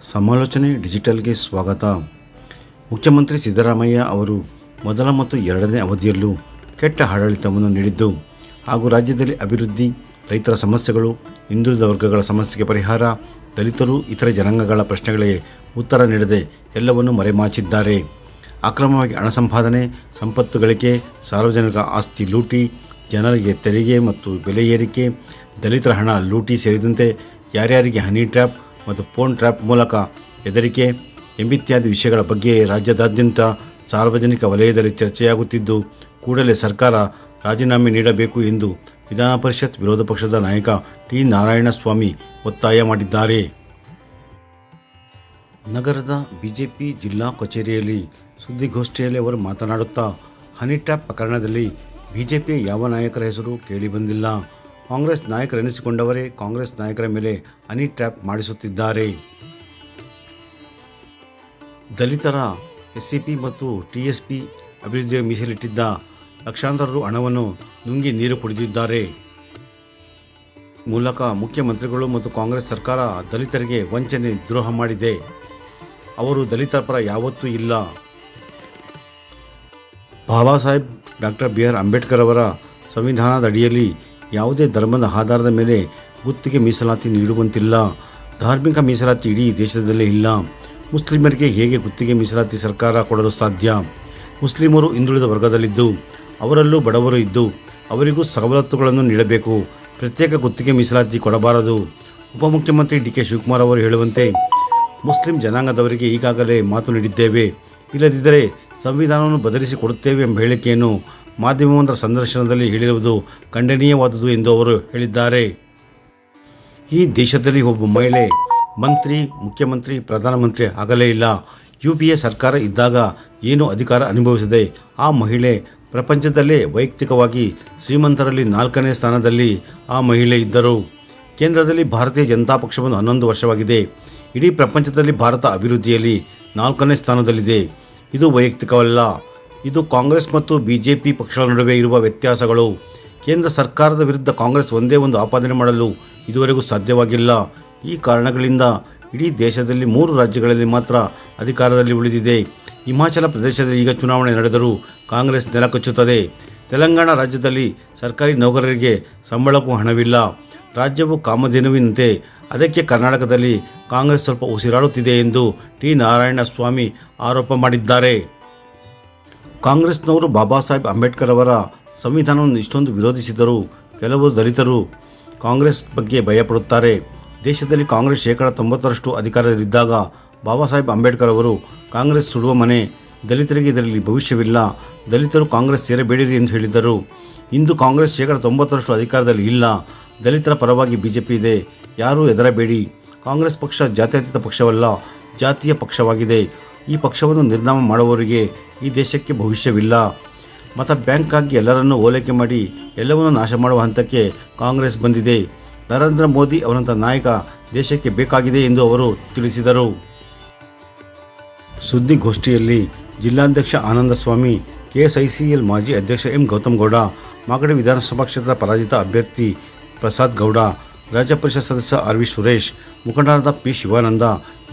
ಸಮಾಲೋಚನೆ ಡಿಜಿಟಲ್ಗೆ ಸ್ವಾಗತ. ಮುಖ್ಯಮಂತ್ರಿ ಸಿದ್ದರಾಮಯ್ಯ ಅವರು ಮೊದಲ ಮತ್ತು ಎರಡನೇ ಅವಧಿಯಲ್ಲೂ ಕೆಟ್ಟ ಆಡಳಿತವನ್ನು ನೀಡಿದ್ದು, ಹಾಗೂ ರಾಜ್ಯದಲ್ಲಿ ಅಭಿವೃದ್ಧಿ, ರೈತರ ಸಮಸ್ಯೆಗಳು, ಹಿಂದುಳಿದ ವರ್ಗಗಳ ಸಮಸ್ಯೆಗೆ ಪರಿಹಾರ, ದಲಿತರು, ಇತರ ಜನಾಂಗಗಳ ಪ್ರಶ್ನೆಗಳಿಗೆ ಉತ್ತರ ನೀಡದೆ ಎಲ್ಲವನ್ನೂ ಮರೆಮಾಚಿದ್ದಾರೆ. ಅಕ್ರಮವಾಗಿ ಹಣ ಸಂಪಾದನೆ, ಸಂಪತ್ತು ಗಳಿಕೆ, ಸಾರ್ವಜನಿಕ ಆಸ್ತಿ ಲೂಟಿ, ಜನರಿಗೆ ತೆರಿಗೆ ಮತ್ತು ಬೆಲೆ ಏರಿಕೆ, ದಲಿತರ ಹಣ ಲೂಟಿ ಸೇರಿದಂತೆ ಯಾರ್ಯಾರಿಗೆ ಹನಿ ಟ್ರ್ಯಾಪ್ ಮತ್ತು ಫೋನ್ ಟ್ರ್ಯಾಪ್ ಮೂಲಕ ಹೆದರಿಕೆ ಎಂಬಿತ್ಯಾದಿ ವಿಷಯಗಳ ಬಗ್ಗೆ ರಾಜ್ಯದಾದ್ಯಂತ ಸಾರ್ವಜನಿಕ ವಲಯದಲ್ಲಿ ಚರ್ಚೆಯಾಗುತ್ತಿದ್ದು, ಕೂಡಲೇ ಸರ್ಕಾರ ರಾಜೀನಾಮೆ ನೀಡಬೇಕು ಎಂದು ವಿಧಾನ ಪರಿಷತ್ ವಿರೋಧ ಪಕ್ಷದ ನಾಯಕ ಟಿ. ನಾರಾಯಣಸ್ವಾಮಿ ಒತ್ತಾಯ ಮಾಡಿದ್ದಾರೆ. ನಗರದ ಬಿಜೆಪಿ ಜಿಲ್ಲಾ ಕಚೇರಿಯಲ್ಲಿ ಸುದ್ದಿಗೋಷ್ಠಿಯಲ್ಲಿ ಅವರು ಮಾತನಾಡುತ್ತಾ, ಹನಿ ಟ್ರ್ಯಾಪ್ ಪ್ರಕರಣದಲ್ಲಿ ಬಿಜೆಪಿಯ ಯಾವ ನಾಯಕರ ಹೆಸರು ಕೇಳಿಬಂದಿಲ್ಲ ಕಾಂಗ್ರೆಸ್ ನಾಯಕರೆನಿಸಿಕೊಂಡವರೇ ಕಾಂಗ್ರೆಸ್ ನಾಯಕರ ಮೇಲೆ ಹನಿ ಟ್ರ್ಯಾಪ್ ಮಾಡಿಸುತ್ತಿದ್ದಾರೆ. ದಲಿತರ ಎಸ್ಸಿಪಿ ಮತ್ತು ಟಿಎಸ್ಪಿ ಅಭಿವೃದ್ಧಿಗೆ ಮೀಸಲಿಟ್ಟಿದ್ದ ಲಕ್ಷಾಂತರ ರು ಹಣವನ್ನು ನುಂಗಿ ನೀರು ಕುಡಿದಿದ್ದಾರೆ. ಮೂಲಕ ಮುಖ್ಯಮಂತ್ರಿಗಳು ಮತ್ತು ಕಾಂಗ್ರೆಸ್ ಸರ್ಕಾರ ದಲಿತರಿಗೆ ವಂಚನೆ ದ್ರೋಹ ಮಾಡಿದೆ. ಅವರು ದಲಿತರ ಪರ ಯಾವತ್ತೂ ಇಲ್ಲ. Baba Saheb doctor B R Ambedkar ಅವರ ಸಂವಿಧಾನದ ಅಡಿಯಲ್ಲಿ ಯಾವುದೇ ಧರ್ಮದ ಆಧಾರದ ಮೇಲೆ ಗುತ್ತಿಗೆ ಮೀಸಲಾತಿ ನೀಡುವಂತಿಲ್ಲ. ಧಾರ್ಮಿಕ ಮೀಸಲಾತಿ ಇಡೀ ದೇಶದಲ್ಲೇ ಇಲ್ಲ. ಮುಸ್ಲಿಮರಿಗೆ ಹೇಗೆ ಗುತ್ತಿಗೆ ಮೀಸಲಾತಿ ಸರ್ಕಾರ ಕೊಡಲು ಸಾಧ್ಯ? ಮುಸ್ಲಿಮರು ಹಿಂದುಳಿದ ವರ್ಗದಲ್ಲಿದ್ದು, ಅವರಲ್ಲೂ ಬಡವರು ಇದ್ದು, ಅವರಿಗೂ ಸವಲತ್ತುಗಳನ್ನು ನೀಡಬೇಕು. ಪ್ರತ್ಯೇಕ ಗುತ್ತಿಗೆ ಮೀಸಲಾತಿ ಕೊಡಬಾರದು. ಉಪಮುಖ್ಯಮಂತ್ರಿ ಡಿ ಕೆ ಶಿವಕುಮಾರ್ ಅವರು ಹೇಳುವಂತೆ, ಮುಸ್ಲಿಂ ಜನಾಂಗದವರಿಗೆ ಈಗಾಗಲೇ ಮಾತು ನೀಡಿದ್ದೇವೆ. ಇಲ್ಲದಿದ್ದರೆ ಸಂವಿಧಾನವನ್ನು ಬದಲಿಸಿ ಕೊಡುತ್ತೇವೆ ಎಂಬ ಹೇಳಿಕೆಯನ್ನು ಮಾಧ್ಯಮವೊಂದರ ಸಂದರ್ಶನದಲ್ಲಿ ಹೇಳಿರುವುದು ಖಂಡನೀಯವಾದುದು ಎಂದು ಅವರು ಹೇಳಿದ್ದಾರೆ. ಈ ದೇಶದಲ್ಲಿ ಒಬ್ಬ ಮಹಿಳೆ, ಮಂತ್ರಿ, ಮುಖ್ಯಮಂತ್ರಿ, ಪ್ರಧಾನಮಂತ್ರಿ ಆಗಲೇ ಇಲ್ಲ. ಯು ಪಿ ಎ ಸರ್ಕಾರ ಇದ್ದಾಗ ಏನು ಅಧಿಕಾರ ಅನುಭವಿಸಿದೆ ಆ ಮಹಿಳೆ ಪ್ರಪಂಚದಲ್ಲೇ ವೈಯಕ್ತಿಕವಾಗಿ ಶ್ರೀಮಂತರಲ್ಲಿ ನಾಲ್ಕನೇ ಸ್ಥಾನದಲ್ಲಿ ಆ ಮಹಿಳೆ ಇದ್ದರು. ಕೇಂದ್ರದಲ್ಲಿ ಭಾರತೀಯ ಜನತಾ ಪಕ್ಷವನ್ನು ಹನ್ನೊಂದು ವರ್ಷವಾಗಿದೆ. ಇಡೀ ಪ್ರಪಂಚದಲ್ಲಿ ಭಾರತ ಅಭಿವೃದ್ಧಿಯಲ್ಲಿ ನಾಲ್ಕನೇ ಸ್ಥಾನದಲ್ಲಿದೆ. ಇದು ವೈಯಕ್ತಿಕವಲ್ಲ. ಇದು ಕಾಂಗ್ರೆಸ್ ಮತ್ತು ಬಿಜೆಪಿ ಪಕ್ಷಗಳ ನಡುವೆ ಇರುವ ವ್ಯತ್ಯಾಸಗಳು. ಕೇಂದ್ರ ಸರ್ಕಾರದ ವಿರುದ್ಧ ಕಾಂಗ್ರೆಸ್ ಒಂದೇ ಒಂದು ಆಪಾದನೆ ಮಾಡಲು ಇದುವರೆಗೂ ಸಾಧ್ಯವಾಗಿಲ್ಲ. ಈ ಕಾರಣಗಳಿಂದ ಇಡೀ ದೇಶದಲ್ಲಿ ಮೂರು ರಾಜ್ಯಗಳಲ್ಲಿ ಮಾತ್ರ ಅಧಿಕಾರದಲ್ಲಿ ಉಳಿದಿದೆ. ಹಿಮಾಚಲ ಪ್ರದೇಶದಲ್ಲಿ ಈಗ ಚುನಾವಣೆ ನಡೆದರೂ ಕಾಂಗ್ರೆಸ್ ನೆಲಕಚ್ಚುತ್ತದೆ ತೆಲಂಗಾಣ ರಾಜ್ಯದಲ್ಲಿ ಸರ್ಕಾರಿ ನೌಕರರಿಗೆ ಸಂಬಳಕ್ಕೂ ಹಣವಿಲ್ಲ. ರಾಜ್ಯವು ಕಾಮಧೇನುವಿನಂತೆ ಅದಕ್ಕೆ ಕರ್ನಾಟಕದಲ್ಲಿ ಕಾಂಗ್ರೆಸ್ ಸ್ವಲ್ಪ ಉಸಿರಾಡುತ್ತಿದೆ ಎಂದು ಟಿ ನಾರಾಯಣಸ್ವಾಮಿ ಆರೋಪ ಮಾಡಿದ್ದಾರೆ. ಕಾಂಗ್ರೆಸ್ನವರು ಬಾಬಾ ಸಾಹೇಬ್ ಅಂಬೇಡ್ಕರ್ ಅವರ ಸಂವಿಧಾನವನ್ನು ಇಷ್ಟೊಂದು ವಿರೋಧಿಸಿದರು ಕೆಲವು ದಲಿತರು ಕಾಂಗ್ರೆಸ್ ಬಗ್ಗೆ ಭಯಪಡುತ್ತಾರೆ. ದೇಶದಲ್ಲಿ ಕಾಂಗ್ರೆಸ್ ಶೇಕಡ ತೊಂಬತ್ತರಷ್ಟು ಅಧಿಕಾರದಲ್ಲಿದ್ದಾಗ ಬಾಬಾ ಸಾಹೇಬ್ ಅಂಬೇಡ್ಕರ್ ಅವರು ಕಾಂಗ್ರೆಸ್ ಸುಡುವ ಮನೆ, ದಲಿತರಿಗೆ ಇದರಲ್ಲಿ ಭವಿಷ್ಯವಿಲ್ಲ, ದಲಿತರು ಕಾಂಗ್ರೆಸ್ ಸೇರಬೇಡಿರಿ ಎಂದು ಹೇಳಿದ್ದರು ಇಂದು ಕಾಂಗ್ರೆಸ್ ಶೇಕಡ ತೊಂಬತ್ತರಷ್ಟು ಅಧಿಕಾರದಲ್ಲಿ ಇಲ್ಲ, ದಲಿತರ ಪರವಾಗಿ ಬಿಜೆಪಿ ಇದೆ, ಯಾರೂ ಹೆದರಬೇಡಿ. ಕಾಂಗ್ರೆಸ್ ಪಕ್ಷ ಜಾತ್ಯತೀತ ಪಕ್ಷವಲ್ಲ, ಜಾತಿಯ ಪಕ್ಷವಾಗಿದೆ. ಈ ಪಕ್ಷವನ್ನು ನಿರ್ನಾಮ ಮಾಡುವವರಿಗೆ ಈ ದೇಶಕ್ಕೆ ಭವಿಷ್ಯವಿಲ್ಲ. ಮತ ಬ್ಯಾಂಕ್ ಆಗಿ ಎಲ್ಲರನ್ನೂ ಓಲೈಕೆ ಮಾಡಿ ಎಲ್ಲವನ್ನೂ ನಾಶ ಮಾಡುವ ಹಂತಕ್ಕೆ ಕಾಂಗ್ರೆಸ್ ಬಂದಿದೆ. ನರೇಂದ್ರ ಮೋದಿ ಅವರಂಥ ನಾಯಕ ದೇಶಕ್ಕೆ ಬೇಕಾಗಿದೆ ಎಂದು ಅವರು ತಿಳಿಸಿದರು. ಸುದ್ದಿಗೋಷ್ಠಿಯಲ್ಲಿ ಜಿಲ್ಲಾಧ್ಯಕ್ಷ ಆನಂದಸ್ವಾಮಿ, ಕೆಎಸ್ಐಸಿಎಲ್ ಮಾಜಿ ಅಧ್ಯಕ್ಷ ಎಂ ಗೌತಮ್ ಗೌಡ, ಮಾಗಡಿ ವಿಧಾನಸಭಾ ಕ್ಷೇತ್ರದ ಪರಾಜಿತ ಅಭ್ಯರ್ಥಿ ಪ್ರಸಾದ್ ಗೌಡ, ರಾಜ್ಯ ಪರಿಷತ್ ಸದಸ್ಯ ಆರ್ ವಿ ಸುರೇಶ್, ಮುಖಂಡರಾದ ಪಿ ಶಿವಾನಂದ,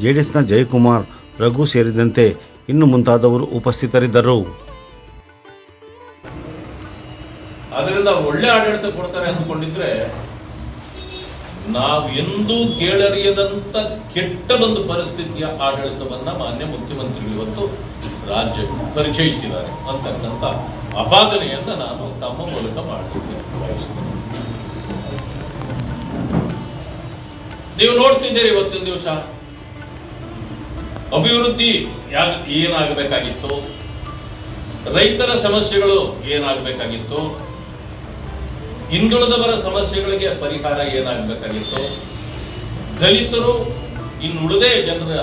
ಜೆಡಿಎಸ್ನ ಜಯಕುಮಾರ್ ರಘು ಸೇರಿದಂತೆ ಇನ್ನು ಮುಂತಾದವರು ಉಪಸ್ಥಿತರಿದ್ದರು. ಅದರಿಂದ ಒಳ್ಳೆ ಆಡಳಿತ ಕೊಡ್ತಾರೆ ಅಂದ್ಕೊಂಡಿದ್ರೆ ನಾವು ಎಂದೂ ಕೇಳರಿಯದಂತ ಒಂದು ಪರಿಸ್ಥಿತಿಯ ಆಡಳಿತವನ್ನ ಮಾನ್ಯ ಮುಖ್ಯಮಂತ್ರಿಗಳು ಇವತ್ತು ರಾಜ್ಯ ಪರಿಚಯಿಸಿದ್ದಾರೆ ಅಂತಕ್ಕಂಥ ಅಪಾದನೆಯನ್ನ ನಾನು ತಮ್ಮ ಮೂಲಕ ಮಾಡಲಿಕ್ಕೆ ಬಯಸ್ತೇನೆ ನೀವು ನೋಡ್ತಿದ್ದೀರಿ ಇವತ್ತಿನ ದಿವಸ? ಅಭಿವೃದ್ಧಿ ಏನಾಗಬೇಕಾಗಿತ್ತು? ರೈತರ ಸಮಸ್ಯೆಗಳು ಏನಾಗಬೇಕಾಗಿತ್ತು? ಹಿಂದುಳಿದವರ ಸಮಸ್ಯೆಗಳಿಗೆ ಪರಿಹಾರ ಏನಾಗಬೇಕಾಗಿತ್ತು? ದಲಿತರು ಇನ್ನುಳಿದೇ ಜನರ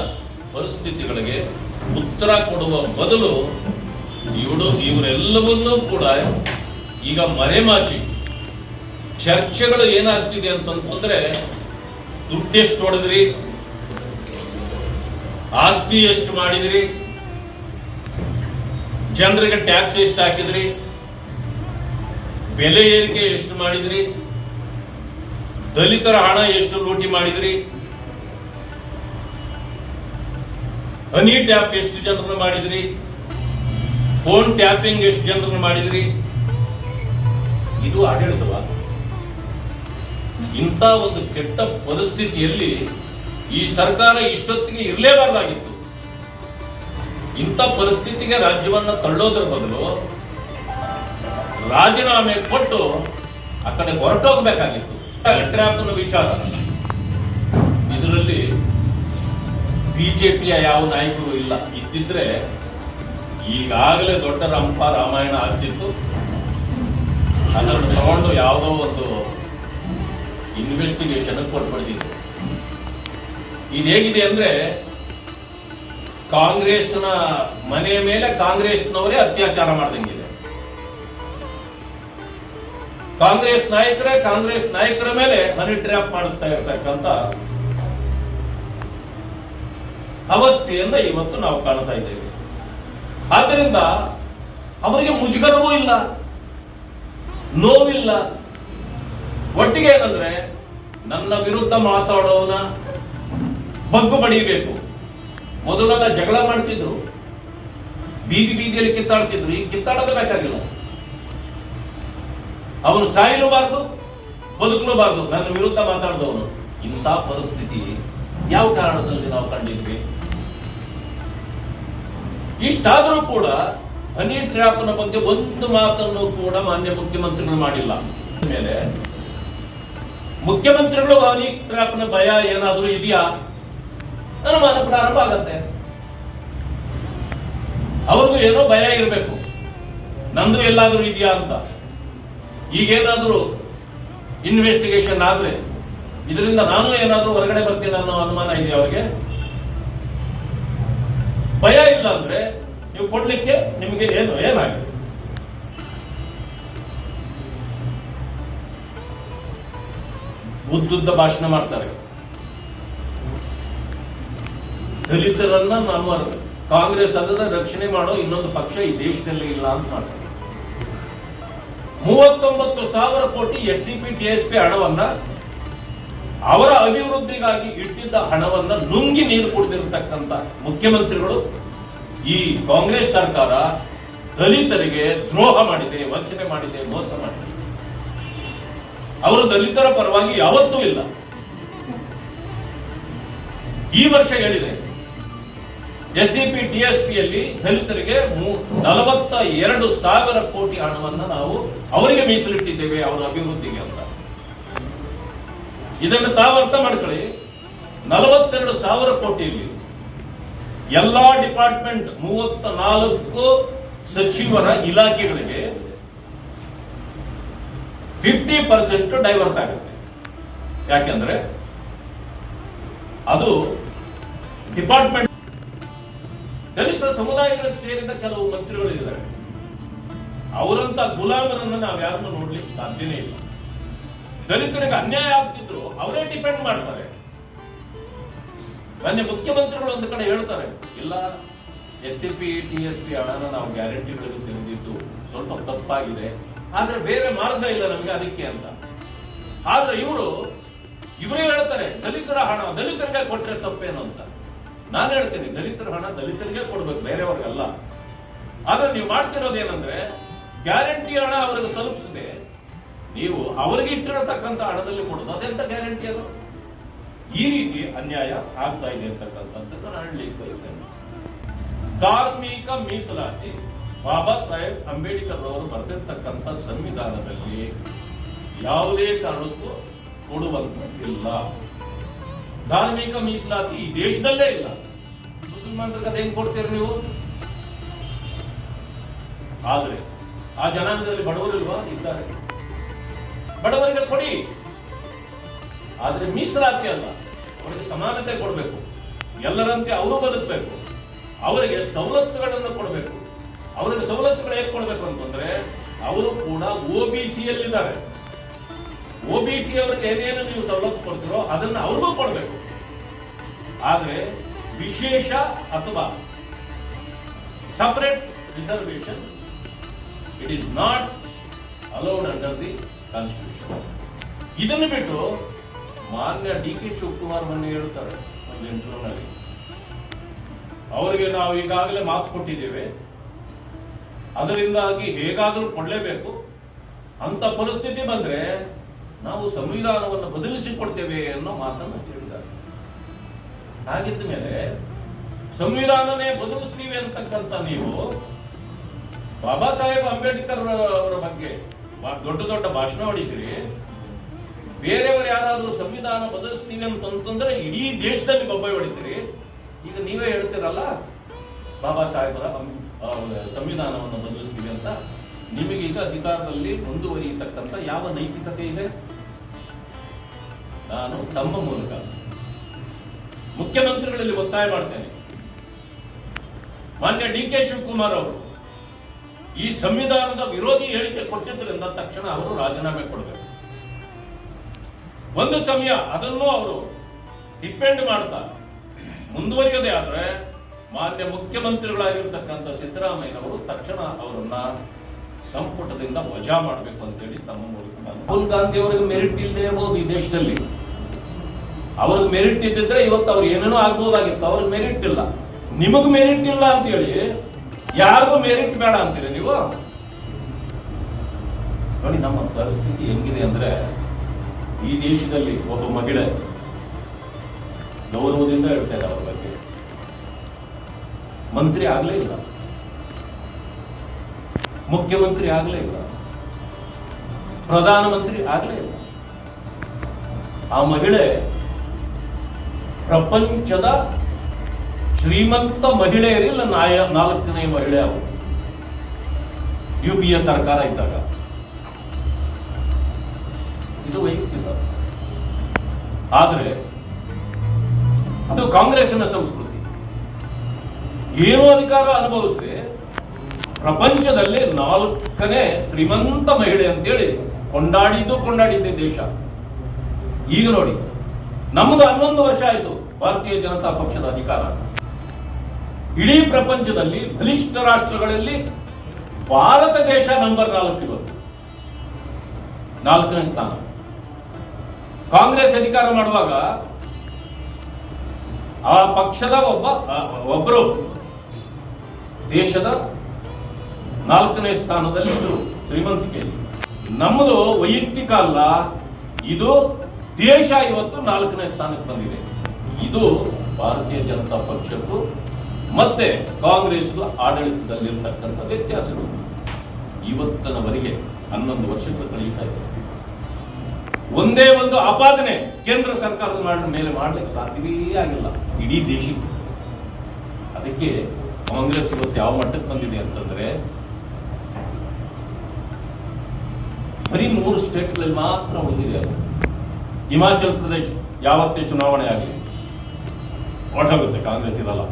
ಪರಿಸ್ಥಿತಿಗಳಿಗೆ ಉತ್ತರ ಕೊಡುವ ಬದಲು ಇವರು ಇವರೆಲ್ಲವನ್ನೂ ಕೂಡ ಈಗ ಮರೆಮಾಚಿ. ಚರ್ಚೆಗಳು ಏನಾಗ್ತಿದೆ ಅಂತಂತಂದ್ರೆ ದುಡ್ಡೆಷ್ಟು ಹೊಡೆದ್ರಿ? ಆಸ್ತಿ ಎಷ್ಟು ಮಾಡಿದ್ರಿ? ಜನರಿಗೆ ಟ್ಯಾಕ್ಸ್ ಎಷ್ಟು ಹಾಕಿದ್ರಿ? ಬೆಲೆ ಏರಿಕೆ ಎಷ್ಟು ಮಾಡಿದ್ರಿ? ದಲಿತರ ಹಣ ಎಷ್ಟು ಲೂಟಿ ಮಾಡಿದ್ರಿ? ಹನಿ ಟ್ಯಾಪ್ ಎಷ್ಟು ಜನರನ್ನು ಮಾಡಿದ್ರಿ? ಫೋನ್ ಟ್ಯಾಪಿಂಗ್ ಎಷ್ಟು ಜನರನ್ನು ಮಾಡಿದ್ರಿ? ಇದು ಆಡಳಿತವ ಇಂಥ ಒಂದು ಕೆಟ್ಟ ಪರಿಸ್ಥಿತಿಯಲ್ಲಿ ಈ ಸರ್ಕಾರ ಇಷ್ಟೊತ್ತಿಗೆ ಇರಲೇಬಾರ್ದಾಗಿತ್ತು. ಇಂಥ ಪರಿಸ್ಥಿತಿಗೆ ರಾಜ್ಯವನ್ನ ತಳ್ಳೋದ್ರ ಬದಲು ರಾಜೀನಾಮೆ ಕೊಟ್ಟು ಆ ಕಡೆ ಹೊರಟೋಗ್ಬೇಕಾಗಿತ್ತು. ಟ್ರ್ಯಾಪ್ನ ವಿಚಾರ. ಇದರಲ್ಲಿ ಬಿಜೆಪಿಯ ಯಾವ ನಾಯಕರು ಇಲ್ಲ. ಇದ್ದಿದ್ರೆ ಈಗಾಗಲೇ ದೊಡ್ಡ ರಂಪ ರಾಮಾಯಣ ಆಗ್ತಿತ್ತು. ಅದನ್ನು ತಗೊಂಡು ಯಾವುದೋ ಒಂದು ಇನ್ವೆಸ್ಟಿಗೇಷನ್ ಕೊಟ್ಬಿಡ್ತಿದ್ರು. ಇದು ಹೇಗಿದೆ ಅಂದ್ರೆ ಕಾಂಗ್ರೆಸ್ನ ಮನೆಯ ಮೇಲೆ ಕಾಂಗ್ರೆಸ್ನವರೇ ಅತ್ಯಾಚಾರ ಮಾಡ್ದಂಗಿದೆ. ಕಾಂಗ್ರೆಸ್ ನಾಯಕರೇ ಕಾಂಗ್ರೆಸ್ ನಾಯಕರ ಮೇಲೆ ಮನಿ ಟ್ರ್ಯಾಪ್ ಮಾಡಿಸ್ತಾ ಇರ್ತಕ್ಕಂತ ಅವಸ್ಥೆಯನ್ನ ಇವತ್ತು ನಾವು ಕಾಣ್ತಾ ಇದ್ದೇವೆ. ಆದ್ದರಿಂದ ಅವರಿಗೆ ಮುಜುಗರವೂ ಇಲ್ಲ, ನೋವಿಲ್ಲ. ಒಟ್ಟಿಗೆ ಏನಂದ್ರೆ, ನನ್ನ ವಿರುದ್ಧ ಮಾತಾಡೋನ ಬಗ್ಗು ಬಡಿಬೇಕು. ಮೊದಲೆಲ್ಲ ಜಗಳ ಮಾಡ್ತಿದ್ರು. ಬೀದಿ ಬೀದಿಯಲ್ಲಿ ಕಿತ್ತಾಡ್ತಿದ್ರು. ಈಗ ಕಿತ್ತಾಡೋದು ಬೇಕಾಗಿಲ್ಲ. ಅವನು ಸಾಯಲೂಬಾರ್ದು, ಬದುಕಲೂಬಾರ್ದು. ನನ್ನ ವಿರುದ್ಧ ಮಾತಾಡಿದವನು. ಇಂಥ ಪರಿಸ್ಥಿತಿ ಯಾವ ಕಾರಣದಲ್ಲಿ ನಾವು ಕಂಡಿದ್ವಿ? ಇಷ್ಟಾದರೂ ಕೂಡ ಹನಿ ಟ್ರ್ಯಾಪ್ನ ಬಗ್ಗೆ ಒಂದು ಮಾತನ್ನು ಕೂಡ ಮಾನ್ಯ ಮುಖ್ಯಮಂತ್ರಿಗಳು ಮಾಡಿಲ್ಲ. ಮೇಲೆ ಮುಖ್ಯಮಂತ್ರಿಗಳು ಹನಿ ಟ್ರ್ಯಾಪ್ನ ಭಯ ಏನಾದರೂ ಇದೆಯಾ? ಅನುಮಾನ ಪ್ರಾರಂಭ ಆಗತ್ತೆ. ಅವ್ರಿಗೂ ಏನೋ ಭಯ ಇರಬೇಕು. ನಂದು ಎಲ್ಲಾದರೂ ಇದೆಯಾ ಅಂತ. ಈಗೇನಾದರೂ ಇನ್ವೆಸ್ಟಿಗೇಷನ್ ಆದ್ರೆ, ಇದರಿಂದ ನಾನು ಏನಾದರೂ ಹೊರಗಡೆ ಬರ್ತೀನಿ ಅನ್ನೋ ಅನುಮಾನ ಇದೆಯಾ ಅವ್ರಿಗೆ? ಭಯ ಇಲ್ಲ ಅಂದ್ರೆ ನೀವು ಕೊಡ್ಲಿಕ್ಕೆ ನಿಮಗೆ ಏನು, ಏನಾಗಿದೆ? ಉದ್ದುದ್ದ ಭಾಷಣ ಮಾಡ್ತಾರೆ. ದಲಿತರನ್ನ ನಮ್ಮ ಕಾಂಗ್ರೆಸ್ ಅಲ್ಲದ ರಕ್ಷಣೆ ಮಾಡೋ ಇನ್ನೊಂದು ಪಕ್ಷ ಈ ದೇಶದಲ್ಲಿ ಇಲ್ಲ ಅಂತ ಮಾಡ್ತಾರೆ. ಮೂವತ್ತೊಂಬತ್ತು ಸಾವಿರ ಕೋಟಿ S C P, T S P ಹಣವನ್ನ ಅವರ ಅಭಿವೃದ್ಧಿಗಾಗಿ ಇಟ್ಟಿದ್ದ ಹಣವನ್ನ ನುಂಗಿ ನೀರು ಕುಡಿದಿರತಕ್ಕಂತ ಮುಖ್ಯಮಂತ್ರಿಗಳು, ಈ ಕಾಂಗ್ರೆಸ್ ಸರ್ಕಾರ ದಲಿತರಿಗೆ ದ್ರೋಹ ಮಾಡಿದೆ, ವಂಚನೆ ಮಾಡಿದೆ, ಮೋಸ ಮಾಡಿದೆ. ಅವರು ದಲಿತರ ಪರವಾಗಿ ಯಾವತ್ತೂ ಇಲ್ಲ. ಈ ವರ್ಷ ಹೇಳಿದೆ ಎಸ್ ಸಿ ಟಿ ಎಸ್ ಪಿಯಲ್ಲಿ ದಲಿತರಿಗೆ ನಲವತ್ತ ಎರಡು ಸಾವಿರ ಕೋಟಿ ಹಣವನ್ನ ನಾವು ಅವರಿಗೆ ಮೀಸಲಿಟ್ಟಿದ್ದೇವೆ ಅವರ ಅಭಿವೃದ್ಧಿಗೆ ಅಂತ. ಇದನ್ನು ತಾವು ಅರ್ಥ ಮಾಡ್ಕೊಳ್ಳಿ. ನಲವತ್ತೆರಡು ಸಾವಿರ ಕೋಟಿಯಲ್ಲಿ ಎಲ್ಲಾ ಡಿಪಾರ್ಟ್ಮೆಂಟ್ ಮೂವತ್ತ ನಾಲ್ಕು ಸಚಿವರ ಇಲಾಖೆಗಳಿಗೆ ಫಿಫ್ಟಿ ಪರ್ಸೆಂಟ್ ಡೈವರ್ಟ್ ಆಗುತ್ತೆ. ಯಾಕೆಂದ್ರೆ ಅದು ಡಿಪಾರ್ಟ್ಮೆಂಟ್ ದಲಿತ ಸಮುದಾಯಗಳಿಗೆ ಸೇರಿದ ಕೆಲವು ಮಂತ್ರಿಗಳು ಇದ್ದಾರೆ ಅವರಂತ ಗುಲಾಮರನ್ನು ನಾವು ಯಾರನ್ನು ನೋಡ್ಲಿಕ್ಕೆ ಸಾಧ್ಯನೇ ಇಲ್ಲ. ದಲಿತರಿಗೆ ಅನ್ಯಾಯ ಆಗ್ತಿದ್ರು, ಅವರೇ ಡಿಪೆಂಡ್ ಮಾಡ್ತಾರೆ. ಮಾನ್ಯ ಮುಖ್ಯಮಂತ್ರಿಗಳು ಒಂದು ಕಡೆ ಹೇಳ್ತಾರೆ, ಇಲ್ಲ, S C P, T S P ಹಣನ ನಾವು ಗ್ಯಾರಂಟಿಗಳಿಗೆ ತೆಗೆದಿದ್ದು ಸ್ವಲ್ಪ ತಪ್ಪಾಗಿದೆ. ಆದ್ರೆ ಬೇರೆ ಮಾರ್ಗ ಇಲ್ಲ ನಮ್ಗೆ ಅದಕ್ಕೆ ಅಂತ. ಆದ್ರೆ ಇವರು, ಇವರೇ ಹೇಳ್ತಾರೆ, ದಲಿತರ ಹಣ, ದಲಿತರಿಗೆ ಕೊಟ್ಟರೆ ತಪ್ಪೇನು ಅಂತ. ನಾನು ಹೇಳ್ತೀನಿ, ದಲಿತರ ಹಣ ದಲಿತರಿಗೆ ಕೊಡ್ಬೇಕು, ಬೇರೆಯವ್ರಿಗಲ್ಲ. ಆದ್ರೆ ನೀವು ಮಾಡ್ತಿರೋದು ಏನಂದ್ರೆ, ಗ್ಯಾರಂಟಿ ಹಣ ಅವರಿಗೆ ತಲುಪಿಸದೆ, ನೀವು ಅವರಿಗೆ ಇಟ್ಟಿರತಕ್ಕಂತ ಹಣದಲ್ಲಿ ಕೊಡೋದು, ಅದೆಂತ ಗ್ಯಾರಂಟಿ ಅದು? ಈ ರೀತಿ ಅನ್ಯಾಯ ಆಗ್ತಾ ಇದೆ ಅಂತಕ್ಕಂಥದ್ದನ್ನು ನಾನು ಹೇಳಲಿಕ್ಕೆ ಬರುತ್ತೇನೆ ಧಾರ್ಮಿಕ ಮೀಸಲಾತಿ, ಬಾಬಾ ಸಾಹೇಬ್ ಅಂಬೇಡ್ಕರ್ ಅವರು ಬರೆದಿರ್ತಕ್ಕಂಥ ಸಂವಿಧಾನದಲ್ಲಿ ಯಾವುದೇ ಕಾರಣಕ್ಕೂ ಕೊಡುವಂತದ್ದಿಲ್ಲ ಧಾರ್ಮಿಕ ಮೀಸಲಾತಿ ಈ ದೇಶದಲ್ಲೇ ಇಲ್ಲ. ಮುಸಲ್ಮಾನರಿಗೆ ಅದೇನ್ ಕೊಡ್ತೀರಿ ನೀವು? ಆದ್ರೆ ಆ ಜನಾಂಗದಲ್ಲಿ ಬಡವರಿಲ್ವಾ? ಇದ್ದಾರೆ. ಬಡವರಿಗೆ ಕೊಡಿ. ಆದ್ರೆ ಮೀಸಲಾತಿ ಅಲ್ಲ. ಅವರಿಗೆ ಸಮಾನತೆ ಕೊಡಬೇಕು. ಎಲ್ಲರಂತೆ ಅವರು ಬದುಕಬೇಕು. ಅವರಿಗೆ ಸವಲತ್ತುಗಳನ್ನು ಕೊಡಬೇಕು. ಅವರಿಗೆ ಸವಲತ್ತುಗಳು ಹೇಗೆ ಕೊಡಬೇಕು ಅಂತಂದ್ರೆ, ಅವರು ಕೂಡ ಒ ಬಿ ಸಿಯಲ್ಲಿದ್ದಾರೆ ಒ ಬಿ ಸಿ ಅವರಿಗೆ ಏನೇನು ನೀವು ಸವಲತ್ತು ಕೊಡ್ತೀರೋ ಅದನ್ನು ಅವ್ರಿಗೂ ಕೊಡಬೇಕು. ಆದ್ರೆ ವಿಶೇಷ ಅಥವಾ separate reservation it is not allowed under the constitution ಇದನ್ನು ಬಿಟ್ಟು ಮಾನ್ಯ ಡಿ ಕೆ ಶಿವಕುಮಾರ್ ಮೊನ್ನೆ ಹೇಳುತ್ತಾರೆ ಒಂದು ಇಂಟರ್ವ್ಯೂನಲ್ಲಿ ಅವರಿಗೆ ನಾವು ಈಗಾಗಲೇ ಮಾತು ಕೊಟ್ಟಿದ್ದೇವೆ. ಅದರಿಂದಾಗಿ ಹೇಗಾದರೂ ಕೊಡಲೇಬೇಕು. ಅಂತ ಪರಿಸ್ಥಿತಿ ಬಂದ್ರೆ ನಾವು ಸಂವಿಧಾನವನ್ನು ಬದಲಿಸಿಕೊಡ್ತೇವೆ ಅನ್ನೋ ಮಾತನ್ನು ಹಾಗಿದ್ದ ಮೇಲೆ ಸಂವಿಧಾನನೇ ಬದಲಿಸ್ತೀವಿ ಅಂತಕ್ಕಂಥ ನೀವು ಬಾಬಾ ಸಾಹೇಬ್ ಅಂಬೇಡ್ಕರ್ ಅವರ ಬಗ್ಗೆ ದೊಡ್ಡ ದೊಡ್ಡ ಭಾಷಣ ಹೊಡಿತೀರಿ. ಬೇರೆಯವರು ಯಾರಾದರೂ ಸಂವಿಧಾನ ಬದಲಿಸ್ತೀವಿ ಅಂತಂತಂದ್ರೆ ಇಡೀ ದೇಶದಲ್ಲಿ ಬೊಬ್ಬೆ ಹೊಡಿತೀರಿ. ಈಗ ನೀವೇ ಹೇಳ್ತೀರಲ್ಲ, ಬಾಬಾ ಸಾಹೇಬರ ಸಂವಿಧಾನವನ್ನು ಬದಲಿಸ್ತೀವಿ ಅಂತ. ನಿಮಗೀಗ ಅಧಿಕಾರದಲ್ಲಿ ಮುಂದುವರಿಯತಕ್ಕಂಥ ಯಾವ ನೈತಿಕತೆ ಇದೆ? ನಾನು ತಮ್ಮ ಮೂಲಕ. ಮುಖ್ಯಮಂತ್ರಿಗಳಲ್ಲಿ ಒತ್ತಾಯ ಮಾಡ್ತೇನೆ. ಮಾನ್ಯ ಡಿ ಕೆ ಶಿವಕುಮಾರ್ ಅವರು ಈ ಸಂವಿಧಾನದ ವಿರೋಧಿ ಹೇಳಿಕೆ ಕೊಟ್ಟಿದ್ದರಿಂದ ತಕ್ಷಣ ಅವರು ರಾಜೀನಾಮೆ ಕೊಡಬೇಕು. ಒಂದು ಸಮಯ ಅದನ್ನು ಅವರು ಡಿಪೆಂಡ್ ಮಾಡ್ತಾ ಮುಂದುವರಿಯೋದೇ ಆದ್ರೆ ಮಾನ್ಯ ಮುಖ್ಯಮಂತ್ರಿಗಳಾಗಿರ್ತಕ್ಕಂಥ ಸಿದ್ದರಾಮಯ್ಯನವರು ತಕ್ಷಣ ಅವರನ್ನ ಸಂಪುಟದಿಂದ ವಜಾ ಮಾಡಬೇಕು ಅಂತೇಳಿ ತಮ್ಮ ಮೂಲಕ ರಾಹುಲ್ ಗಾಂಧಿ ಅವರಿಗೆ ಮೆರಿಟ್ ಇಲ್ಲದೆ ಇರಬಹುದು ಈ ದೇಶದಲ್ಲಿ. ಅವ್ರಿಗೆ ಮೆರಿಟ್ ಇದ್ದಿದ್ರೆ ಇವತ್ತು ಅವ್ರು ಏನೇನೋ ಆಗ್ಬೋದಾಗಿತ್ತು. ಅವ್ರಿಗೆ ಮೆರಿಟ್ ಇಲ್ಲ. ನಿಮಗ್ ಮೆರಿಟ್ ಇಲ್ಲ ಅಂತ ಹೇಳಿ ಯಾರಿಗೂ ಮೆರಿಟ್ ಬೇಡ ಅಂತೀರಿ ನೀವು? ನೋಡಿ, ನಮ್ಮ ಪರಿಸ್ಥಿತಿ ಹೆಂಗಿದೆ ಅಂದ್ರೆ ಈ ದೇಶದಲ್ಲಿ ಒಬ್ಬ ಮಹಿಳೆ ಗೌರವದಿಂದ ಹೇಳ್ತಾರೆ ಅವ್ರ ಬಗ್ಗೆ. ಮಂತ್ರಿ ಆಗ್ಲೇ ಇಲ್ಲ. ಮುಖ್ಯಮಂತ್ರಿ ಆಗ್ಲೇ ಇಲ್ಲ. ಪ್ರಧಾನಮಂತ್ರಿ ಆಗ್ಲೇ ಇಲ್ಲ. ಆ ಮಹಿಳೆ ಪ್ರಪಂಚದ ಶ್ರೀಮಂತ ಮಹಿಳೆಯರಿಲ್ಲ ನಾಯ, ನಾಲ್ಕನೇ ಮಹಿಳೆ ಅವರು. ಯು ಪಿ ಎ ಸರ್ಕಾರ ಇದ್ದಾಗ. ಇದು ವೈಯಕ್ತಿಕ. ಆದರೆ, ಅದು ಕಾಂಗ್ರೆಸ್ನ ಸಂಸ್ಕೃತಿ. ಏನು ಅಧಿಕಾರ ಅನುಭವಿಸಿದೆ ಪ್ರಪಂಚದಲ್ಲಿ ನಾಲ್ಕನೇ ಶ್ರೀಮಂತ ಮಹಿಳೆ ಅಂತೇಳಿ, ಕೊಂಡಾಡಿದ್ದು ಕೊಂಡಾಡಿದ್ದೆ ದೇಶ. ಈಗ ನೋಡಿ ನಮ್ಮದು ಹನ್ನೊಂದು ವರ್ಷ ಆಯಿತು. ಭಾರತೀಯ ಜನತಾ ಪಕ್ಷದ ಅಧಿಕಾರ. ಇಡೀ ಪ್ರಪಂಚದಲ್ಲಿ ಬಲಿಷ್ಠ ರಾಷ್ಟ್ರಗಳಲ್ಲಿ ಭಾರತ ದೇಶ ನಂಬರ್ ನಾಲ್ಕು ಇವತ್ತು ನಾಲ್ಕನೇ ಸ್ಥಾನ. ಕಾಂಗ್ರೆಸ್ ಅಧಿಕಾರ ಮಾಡುವಾಗ ಆ ಪಕ್ಷದ ಒಬ್ಬ ಒಬ್ಬರು ದೇಶದ ನಾಲ್ಕನೇ ಸ್ಥಾನದಲ್ಲಿ ಇದ್ರು ಶ್ರೀಮಂತಿಕೆಯಲ್ಲಿ ನಮ್ಮದು ವೈಯಕ್ತಿಕ ಅಲ್ಲ, ಇದು ದೇಶ ಇವತ್ತು ನಾಲ್ಕನೇ ಸ್ಥಾನಕ್ಕೆ ಬಂದಿದೆ. ಇದು ಭಾರತೀಯ ಜನತಾ ಪಕ್ಷಕ್ಕೂ ಮತ್ತೆ ಕಾಂಗ್ರೆಸ್ಗೂ ಆಡಳಿತದಲ್ಲಿರ್ತಕ್ಕಂಥ ವ್ಯತ್ಯಾಸಗಳು ಇವತ್ತಿನವರೆಗೆ ಹನ್ನೊಂದು ವರ್ಷಗಳು ಕಳೀತಾ ಇದೆ. ಒಂದೇ ಒಂದು ಆಪಾದನೆ ಕೇಂದ್ರ ಸರ್ಕಾರದ ಮೇಲೆ ಮಾಡ್ಲಿಕ್ಕೆ ಸಾಧ್ಯವೇ ಆಗಿಲ್ಲ. ಇಡೀ ದೇಶಕ್ಕೆ. ಅದಕ್ಕೆ ಕಾಂಗ್ರೆಸ್ ಇವತ್ತು ಯಾವ ಮಟ್ಟಕ್ಕೆ ಬಂದಿದೆ ಅಂತಂದ್ರೆ, ಬರೀ ಮೂರು ಸ್ಟೇಟ್ಗಳಲ್ಲಿ ಮಾತ್ರ ಉಳಿದಿದೆ ಅದು. ಹಿಮಾಚಲ್ ಪ್ರದೇಶ ಯಾವತ್ತೇ ಚುನಾವಣೆ ಆಗಲಿ ಹೊರಟೋಗುತ್ತೆ ಕಾಂಗ್ರೆಸ್ ಇರಲ್ಲ.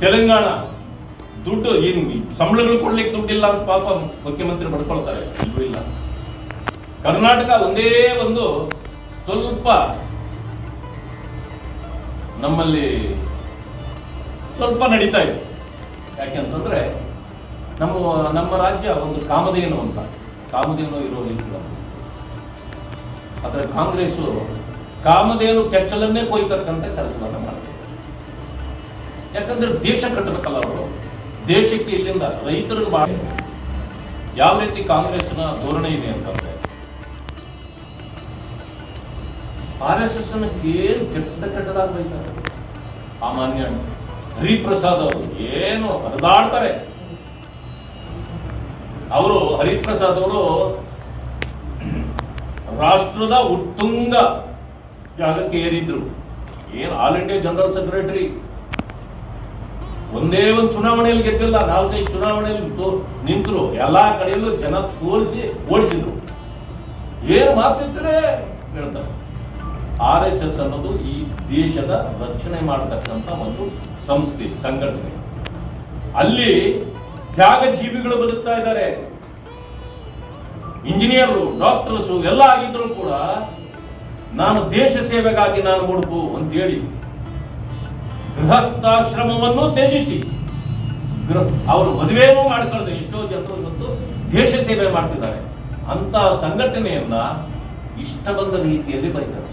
ತೆಲಂಗಾಣ ದುಡ್ಡು ಏನು ಸಂಬಳಗಳು ಕೊಡ್ಲಿಕ್ಕೆ ದುಡ್ಡಿಲ್ಲ ಅಂತ ಪಾಪ ಮುಖ್ಯಮಂತ್ರಿ ಪಡ್ಕೊಳ್ತಾರೆ ಇಲ್ಲೂ ಇಲ್ಲ. ಕರ್ನಾಟಕ ಒಂದೇ ಒಂದು ಸ್ವಲ್ಪ ನಮ್ಮಲ್ಲಿ ಸ್ವಲ್ಪ ನಡೀತಾ ಇದೆ. ಯಾಕೆಂತಂದ್ರೆ ನಮ್ಮ ನಮ್ಮ ರಾಜ್ಯ ಒಂದು ಕಾಮಧೇನು ಅಂತ. ಕಾಮಧೇನು ಇರೋದಿಲ್ಲ. ಆದ್ರೆ ಕಾಂಗ್ರೆಸ್ಸು ಕಾಮಧೇನು ಕೆಚ್ಚಲನ್ನೇ ಕೊಯ್ತಕ್ಕಂಥ ಕೆಲಸವನ್ನು ಮಾಡ್ತಾರೆ. ಯಾಕಂದ್ರೆ ದೇಶ ಕಟ್ಟಬೇಕಲ್ಲ ಅವರು. ದೇಶಕ್ಕೆ ಇಲ್ಲಿಂದ ರೈತರಿಗೆ ಮಾಡಿ ಯಾವ ರೀತಿ ಕಾಂಗ್ರೆಸ್ನ ಧೋರಣೆ ಇದೆ ಅಂತಂದ್ರೆ, ಆರ್ ಎಸ್ ಎಸ್ ಏನು ಕೆಟ್ಟದ ಕೆಟ್ಟದಾಗ ಬೈತಾರೆ ಆ ಮಾನ್ಯ ಹರಿಪ್ರಸಾದ್ ಅವರು ಏನು ಹರಿದಾಡ್ತಾರೆ. ಅವರು ಹರಿಪ್ರಸಾದ್ ಅವರು ರಾಷ್ಟ್ರದ ಉತ್ತುಂಗ ಜಾಗಕ್ಕೆ ಏರಿದ್ರು. ಏನು ಆಲ್ ಇಂಡಿಯಾ ಜನರಲ್ ಸೆಕ್ರೆಟರಿ? ಒಂದೇ ಒಂದು ಚುನಾವಣೆಯಲ್ಲಿ ಗೆದ್ದಿಲ್ಲ, ನಾಲ್ಕೈದು ಚುನಾವಣೆಯಲ್ಲಿ ನಿಂತರು. ಎಲ್ಲಾ ಕಡೆಯಲ್ಲೂ ಜನ ತೋರಿಸಿ ಓಡಿಸಿದ್ರು. ಏನು ಮಾತಿದ್ರೆ ಹೇಳ್ತಾರೆ. ಆರ್ ಎಸ್ ಎಸ್ ಅನ್ನೋದು ಈ ದೇಶದ ರಕ್ಷಣೆ ಮಾಡತಕ್ಕಂತ ಒಂದು ಸಂಸ್ಥೆ, ಸಂಘಟನೆ. ಅಲ್ಲಿ ತ್ಯಾಗ ಜೀವಿಗಳು ಬದುಕ್ತಾ ಇದ್ದಾರೆ. ಇಂಜಿನಿಯರ್ರು ಡಾಕ್ಟರ್ಸು, ಎಲ್ಲ ಆಗಿದ್ರು ಕೂಡ ನಾನು ದೇಶ ಸೇವೆಗಾಗಿ ನಾನು ಮುಡುಪು ಅಂತೇಳಿ ಗೃಹಸ್ಥಾಶ್ರಮವನ್ನು ತ್ಯಜಿಸಿ. ಅವರು ಮದುವೆಯೂ ಮಾಡ್ಕೊಳ್ಳದೆ ಎಷ್ಟೋ ಜನರು ಇವತ್ತು ದೇಶ ಸೇವೆ ಮಾಡ್ತಿದ್ದಾರೆ. ಅಂತ ಸಂಘಟನೆಯನ್ನ ಇಷ್ಟ ಬಂದ ರೀತಿಯಲ್ಲಿ ಬೈತಾರೆ.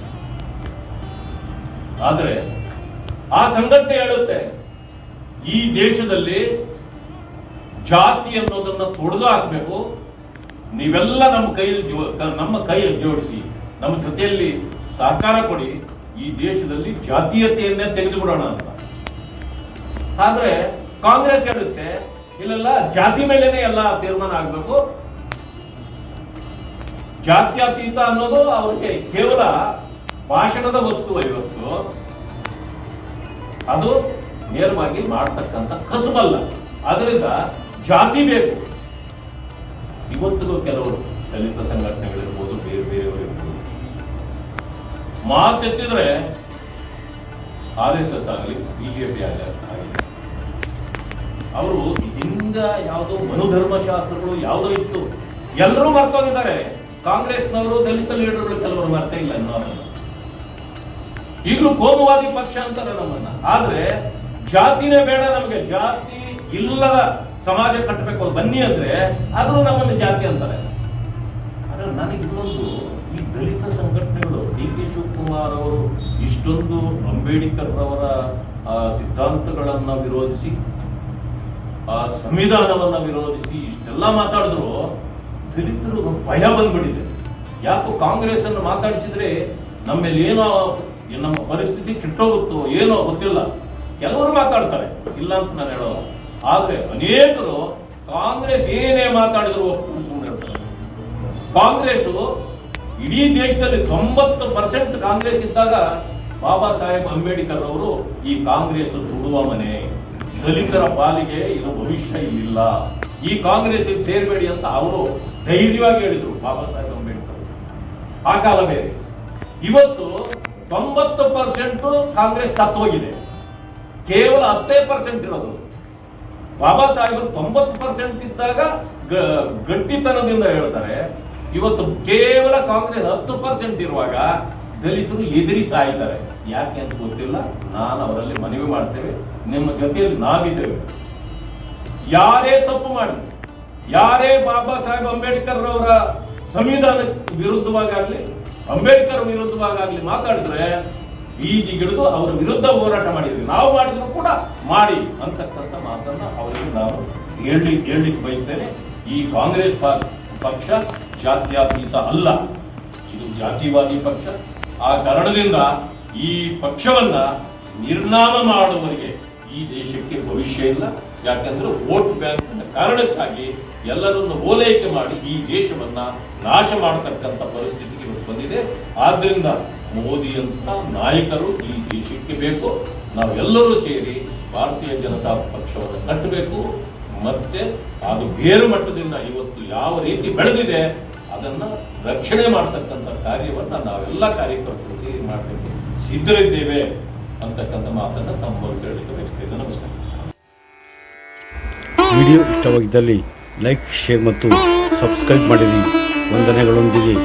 ಆದ್ರೆ ಆ ಸಂಘಟನೆ ಹೇಳುತ್ತೆ, ಈ ದೇಶದಲ್ಲಿ ಜಾತಿ ಅನ್ನೋದನ್ನ ತೊಡೆದು ಹಾಕ್ಬೇಕು ನೀವೆಲ್ಲ ನಮ್ಮ ಕೈಯಲ್ಲಿ ನಮ್ಮ ಕೈಯಲ್ಲಿ ಜೋಡಿಸಿ, ನಮ್ಮ ಜೊತೆಯಲ್ಲಿ ಸಹಕಾರ ಕೊಡಿ, ಈ ದೇಶದಲ್ಲಿ ಜಾತೀಯತೆಯನ್ನೇ ತೆಗೆದು ಬಿಡೋಣ ಅಂತ. ಆದ್ರೆ ಕಾಂಗ್ರೆಸ್ ಹೇಳುತ್ತೆ, ಇಲ್ಲೆಲ್ಲ ಜಾತಿ ಮೇಲೆನೆ ಎಲ್ಲ ತೀರ್ಮಾನ ಆಗ್ಬೇಕು. ಜಾತ್ಯತೀತ ಅನ್ನೋದು ಅವ್ರಿಗೆ ಕೇವಲ ಭಾಷಣದ ವಸ್ತು ಇವತ್ತು. ಅದು ನೇರವಾಗಿ ಮಾಡ್ತಕ್ಕಂಥ ಕಸುಬಲ್ಲ. ಅದರಿಂದ ಜಾತಿ ಬೇಕು. ಇವತ್ತಿಗೂ ಕೆಲವರು ದಲಿತ ಸಂಘಟನೆಗಳಿರ್ಬೋದು, ಬೇರೆ ಬೇರೆಯವರು ಇರ್ಬೋದು. ಮಾತೆತ್ತಿದ್ರೆ ಆರ್ ಎಸ್ ಎಸ್ ಆಗಲಿ ಬಿಜೆಪಿ ಆಗಲಿ ಅವರು ಹಿಂದ ಯಾವುದೋ ಮನುಧರ್ಮಶಾಸ್ತ್ರಗಳು ಯಾವುದೋ ಇತ್ತು. ಎಲ್ಲರೂ ಮರ್ತೋಗಿದ್ದಾರೆ. ಕಾಂಗ್ರೆಸ್ನವರು, ದಲಿತ ಲೀಡರ್ಗಳು ಕೆಲವರು ಮರ್ತಾ ಇಲ್ಲ ಅನ್ನೋದನ್ನ ಈಗಲೂ ಕೋಮುವಾದಿ ಪಕ್ಷ ಅಂತಾರೆ ನಮ್ಮನ್ನ. ಆದ್ರೆ ಜಾತಿನೇ ಬೇಡ ನಮಗೆ. ಜಾತಿ ಇಲ್ಲದ ಸಮಾಜ ಕಟ್ಟಬೇಕು ಬನ್ನಿ ಅಂದ್ರೆ ಅದು ನಮ್ಮನ್ನು ಜಾತಿ ಅಂತಾರೆ. ಆದ್ರೆ ನನಗೆ ಇನ್ನೊಂದು, ಈ ದಲಿತ ಸಂಘಟನೆಗಳು ಡಿ ಕೆ ಶಿವಕುಮಾರ್ ಅವರು ಇಷ್ಟೊಂದು ಅಂಬೇಡ್ಕರ್ ಅವರ ಸಿದ್ಧಾಂತಗಳನ್ನ ವಿರೋಧಿಸಿ, ಆ, ಸಂವಿಧಾನವನ್ನ ವಿರೋಧಿಸಿ ಇಷ್ಟೆಲ್ಲ ಮಾತಾಡಿದ್ರು, ದಲಿತರು ಭಯ ಬಂದ್ಬಿಟ್ಟಿದೆ. ಯಾಕೋ ಕಾಂಗ್ರೆಸ್ ಅನ್ನು ಮಾತಾಡಿಸಿದ್ರೆ ನಮ್ಮೇಲೆ ಏನೋ, ನಮ್ಮ ಪರಿಸ್ಥಿತಿ ಕೆಟ್ಟೋಗುತ್ತೋ ಏನೋ ಗೊತ್ತಿಲ್ಲ. ಕೆಲವರು ಮಾತಾಡ್ತಾರೆ. ಇಲ್ಲ ಅಂತ ನಾನು ಹೇಳೋಲ್ಲ. ಆದ್ರೆ ಅನೇಕರು ಕಾಂಗ್ರೆಸ್ ಏನೇ ಮಾತಾಡಿದ್ರು ಕಾಂಗ್ರೆಸ್ ಇಡೀ ದೇಶದಲ್ಲಿ ತೊಂಬತ್ತು ಪರ್ಸೆಂಟ್ ಕಾಂಗ್ರೆಸ್ ಇದ್ದಾಗ ಬಾಬಾ ಸಾಹೇಬ್ ಅಂಬೇಡ್ಕರ್ ಅವರು ಈ ಕಾಂಗ್ರೆಸ್ ಸುಡುವ ಮನೆ, ದಲಿತರ ಪಾಲಿಗೆ ಇದು ಭವಿಷ್ಯ ಇಲ್ಲ ಈ ಕಾಂಗ್ರೆಸ್ ಸೇರ್ಬೇಡಿ ಅಂತ ಅವರು ಧೈರ್ಯವಾಗಿ ಹೇಳಿದ್ರು ಬಾಬಾ ಸಾಹೇಬ್ ಅಂಬೇಡ್ಕರ್ ಆ ಕಾಲ ಬೇರೆ. ಇವತ್ತು ತೊಂಬತ್ತು ಪರ್ಸೆಂಟ್ ಕಾಂಗ್ರೆಸ್ ಸತ್ತೋಗಿದೆ. ಕೇವಲ ಹತ್ತೇ ಪರ್ಸೆಂಟ್ ಇರೋದು. ಬಾಬಾ ಸಾಹೇಬರು ತೊಂಬತ್ತು ಪರ್ಸೆಂಟ್ ಇದ್ದಾಗ ಗಟ್ಟಿತನದಿಂದ ಹೇಳ್ತಾರೆ, ಇವತ್ತು ಕೇವಲ ಕಾಂಗ್ರೆಸ್ ಹತ್ತು ಪರ್ಸೆಂಟ್ ಇರುವಾಗ ದಲಿತರು ಎದುರಿ ಸಾಯ್ತಾರೆ. ಯಾಕೆ ಅಂತ ಗೊತ್ತಿಲ್ಲ, ನಾನು ಅವರಲ್ಲಿ ಮನವಿ ಮಾಡ್ತೇವೆ, ನಿಮ್ಮ ಜೊತೆಯಲ್ಲಿ ನಾವಿದ್ದೇವೆ. ಯಾರೇ ತಪ್ಪು ಮಾಡಿ, ಯಾರೇ ಬಾಬಾ ಸಾಹೇಬ್ ಅಂಬೇಡ್ಕರ್ ಅವರ ಸಂವಿಧಾನ ವಿರುದ್ಧವಾಗಲಿ ಅಂಬೇಡ್ಕರ್ ವಿರುದ್ಧವಾಗಲಿ ಮಾತಾಡಿದ್ರೆ ಬೀದಿಗಿಳಿದು ಅವರ ವಿರುದ್ಧ ಹೋರಾಟ ಮಾಡಿದ್ವಿ. ನಾವು ಮಾಡಿದ್ರು ಕೂಡ ಮಾಡಿ ಅಂತಕ್ಕಂಥ ಮಾತನ್ನ ಅವರಿಗೆ ನಾನು ಹೇಳಿ, ಹೇಳಲಿಕ್ಕೆ ಬಯಸ್ತೇನೆ. ಈ ಕಾಂಗ್ರೆಸ್ ಪಕ್ಷ ಜಾತ್ಯಾತೀತ ಅಲ್ಲ. ಇದು ಜಾತಿವಾದಿ ಪಕ್ಷ. ಆ ಕಾರಣದಿಂದ ಈ ಪಕ್ಷವನ್ನ ನಿರ್ನಾಮ ಮಾಡುವವರಿಗೆ ಈ ದೇಶಕ್ಕೆ ಭವಿಷ್ಯ ಇಲ್ಲ. ಯಾಕಂದ್ರೆ ವೋಟ್ ಬ್ಯಾಂಕ್ ಕಾರಣಕ್ಕಾಗಿ ಎಲ್ಲರನ್ನು ಓಲೈಕೆ ಮಾಡಿ ಈ ದೇಶವನ್ನ ನಾಶ ಮಾಡತಕ್ಕಂಥ ಪರಿಸ್ಥಿತಿಗೆ ಬಂದಿದೆ. ಆದ್ರಿಂದ ಮೋದಿಯಂತ ನಾಯಕರು ಈ ದೇಶಕ್ಕೆ ಬೇಕು. ನಾವೆಲ್ಲರೂ ಸೇರಿ ಭಾರತೀಯ ಜನತಾ ಪಕ್ಷವನ್ನು ಕಟ್ಟಬೇಕು. ಮತ್ತೆ ಅದು ಬೇರು ಮಟ್ಟದಿಂದ ಇವತ್ತು ಯಾವ ರೀತಿ ಬೆಳೆದಿದೆ ಅದನ್ನ ರಕ್ಷಣೆ ಮಾಡತಕ್ಕಂಥ ಕಾರ್ಯವನ್ನ ನಾವೆಲ್ಲ ಕಾರ್ಯಕರ್ತರು ಸೇರಿ ಮಾಡಲಿಕ್ಕೆ ಸಿದ್ಧರಿದ್ದೇವೆ ಅಂತಕ್ಕಂಥ ಮಾತನ್ನ ತಮ್ಮ ಬಯಸ್ತೇನೆ ನಮಸ್ಕಾರ. ವಿಡಿಯೋ ಇಷ್ಟವಾಗಿದ್ದಲ್ಲಿ ಲೈಕ್, ಶೇರ್ ಮತ್ತು ಸಬ್ಸ್ಕ್ರೈಬ್ ಮಾಡಿರಿ. ವಂದನೆಗಳೊಂದಿಗೆ.